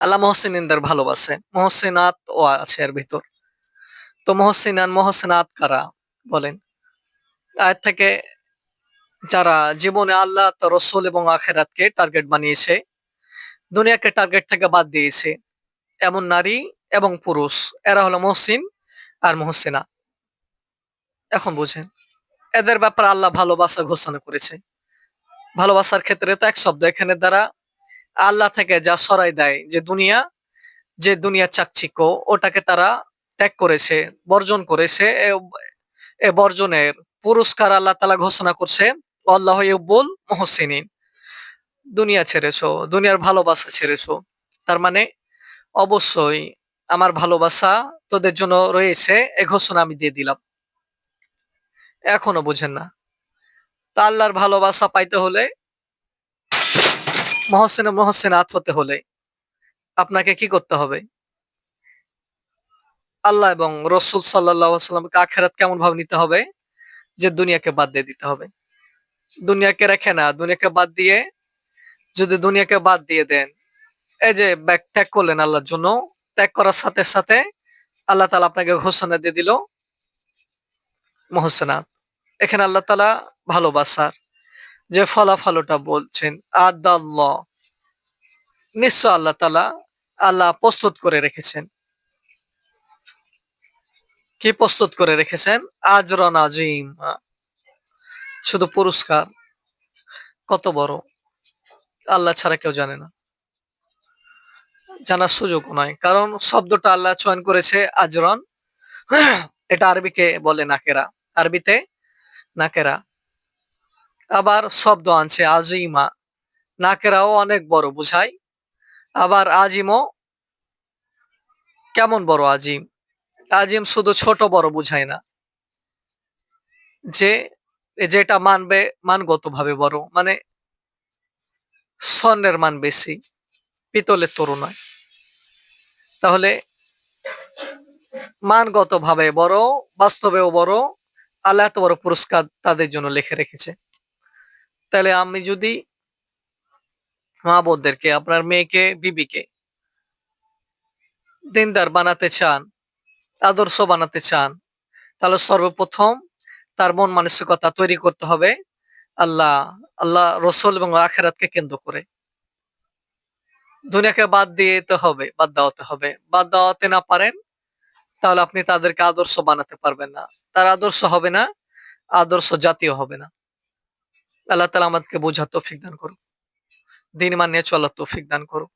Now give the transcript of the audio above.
আল্লাহ মহসিন মহসিনদের ভালোবাসে। মহসিনাত ও আছে এর ভিতর। তো মহসিনান, মহসিনাত কারা বলেন? আয়ের থেকে যারা জীবনে আল্লাহ রসুল এবং আখেরাতকে টার্গেট বানিয়েছে, দুনিয়াকে টার্গেট থেকে বাদ দিয়েছে। এমন নারী এবং পুরুষ, এরা হলো মহসিন আর মহসিনা। এখন বুঝেন, এদের ব্যাপারে আল্লাহ ভালোবাসা ঘোষণা করেছে। ভালোবাসার ক্ষেত্রে তো এক শব্দ, এখানে দ্বারা আল্লাহ থেকে যা সরাই দেয় যে দুনিয়া যে দুনিয়া চাকচিক্য, ওটাকে তারা ত্যাগ করেছে, বর্জন করেছে। এ- বর্জনের পুরস্কার আল্লাহ তালা ঘোষণা করছে, আল্লাহ ইব্বুল মহসিনিন। দুনিয়া ছেড়েছো, দুনিয়ার ভালোবাসা ছেড়েছো। তার মানে অবশ্যই আমার ভালোবাসা তোদের জন্য রয়েছে, এ ঘোষণা আমি দিয়ে দিলাম। এখনও বুঝেন না। তা আল্লাহর ভালোবাসা পাইতে হলে মহসেন মহসেনাত হতে হলে আপনাকে কি করতে হবে? আল্লাহ এবং রসুল সাল্লাহ সাল্লামকে আখেরাত কেমন ভাবে নিতে হবে? যে দুনিয়াকে বাদ দিয়ে দিতে হবে। দুনিয়াকে রেখে না, দুনিয়াকে বাদ দিয়ে যদি দুনিয়াকে বাদ দিয়ে দেন, এই যে ব্যাগ ত্যাগ করলেন আল্লাহর জন্য, ত্যাগ করার সাথে সাথে আল্লাহ তালা আপনাকে ঘোষণা দিয়ে দিল মহসেনাত। এখানে আল্লাহ তালা ভালোবাসার যে ফলাফলটা বলছেন, আদাল্লাহ। নিশ্চয় আল্লাহ তালা আল্লাহ প্রস্তুত করে রেখেছেন। কি প্রস্তুত করে রেখেছেন? আজরন আজিম শুধু পুরস্কার? কত বড়? আল্লাহ ছাড়া কেউ জানে না। জানার সুযোগ নয় কারণ শব্দটা আল্লাহ চয়ন করেছে আজরন। এটা আরবিকে বলে নাকেরা। আরবিতে নাকেরা। আবার শব্দ আনছে, আজিমা। নাকেরাও অনেক বড় বুঝায় আবার আজিমও? কেমন বড় আজিম? আজিম শুধু ছোট বড় বুঝায় না। যে, যেটা মানবে মানগত ভাবে বড়। মানে স্বর্ণের মান বেশি, পিতলের তরু নয় তাহলে মানগত ভাবে বড়, বাস্তবেও বড়, আল্লাহ এত বড় পুরস্কার তাদের জন্য লিখে রেখেছে। তাহলে আমি যদি মা বোনদেরকে, আপনার মেয়েকে, বিবিকে দিনদার বানাতে চান, আদর্শ বানাতে চান, তাহলে সর্বপ্রথম তার মন মানসিকতা তৈরি করতে হবে আল্লাহ আল্লাহ রসুল এবং আখেরাতকে কেন্দ্র করে। দুনিয়াকে বাদ দিয়ে দিতে হবে, বাদ দেওয়াতে হবে। বাদ দেওয়াতে না পারেন, তাহলে আপনি তাদেরকে আদর্শ বানাতে পারবেন না। তার আদর্শ হবে না, আদর্শ জাতীয় হবে না। আল্লাহ তালা আমাদেরকে বোঝার তৌফিক দান করুক। দিন মানিয়ে চলার তৌফিক দান করুক।